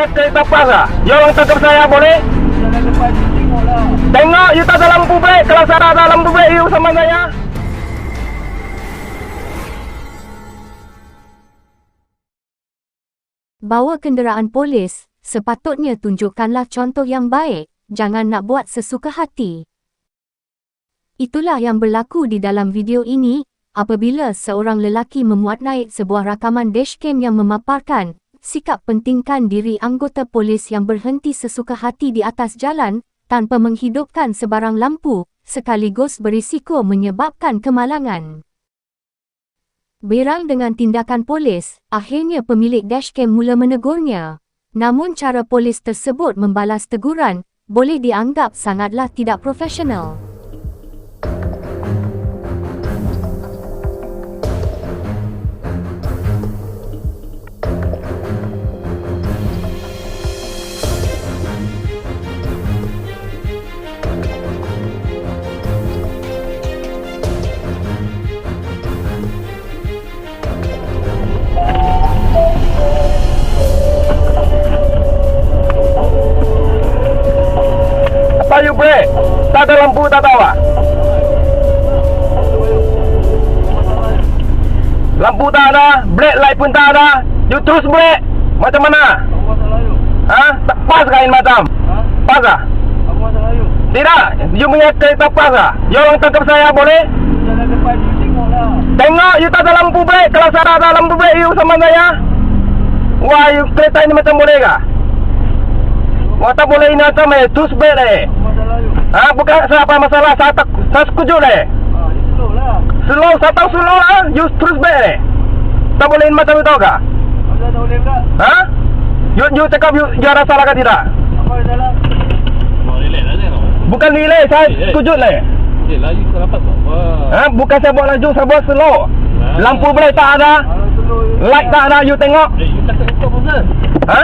punya kereta pas lah. You orang tangkap saya boleh? Tengok you tak ada lampu brek. Kalau saya ada lampu brek you sama saya. Bawa kenderaan polis, sepatutnya tunjukkanlah contoh yang baik, jangan nak buat sesuka hati. Itulah yang berlaku di dalam video ini, apabila seorang lelaki memuat naik sebuah rakaman dashcam yang memaparkan sikap pentingkan diri anggota polis yang berhenti sesuka hati di atas jalan tanpa menghidupkan sebarang lampu, sekaligus berisiko menyebabkan kemalangan. Berang dengan tindakan polis, akhirnya pemilik dashcam mula menegurnya. Namun cara polis tersebut membalas teguran boleh dianggap sangatlah tidak profesional. Brek? Tak ada lampu tak tahu ah? Lampu tak ada, brake light pun tak ada. You terus brek. Macam mana? Ha? Tak pas kain macam? Ha? Pas ah? You? Tidak. You punya kereta pas ah. You orang tangkap saya boleh? Tengok lah. You tak ada lampu brek. Kalau saya ada lampu brek you sama saya. Wah, you kereta ini macam boleh kah? Wah, tak boleh ini macam eh. Terus brek eh. Ha, bukan saya apa masalah. Saya tak, saya sekujur eh. Ha, you slow lah. Slow, saya tahu slow lah. You terus brek eh. Tak boleh ini macam itu kah? Tak boleh tak? Ha? You, you cakap you, you ada salah ke tidak? Apa yang salah? Aja tau. Bukan delay, saya Eh, eh. sekujur lah. eh. Laju tak dapat tau. Wah. Ha? Bukan saya buat laju, saya buat slow. Ah. Lampu brek tak ada. You. Light tak ada, you tengok. Eh, you kata stop pasal. Ha?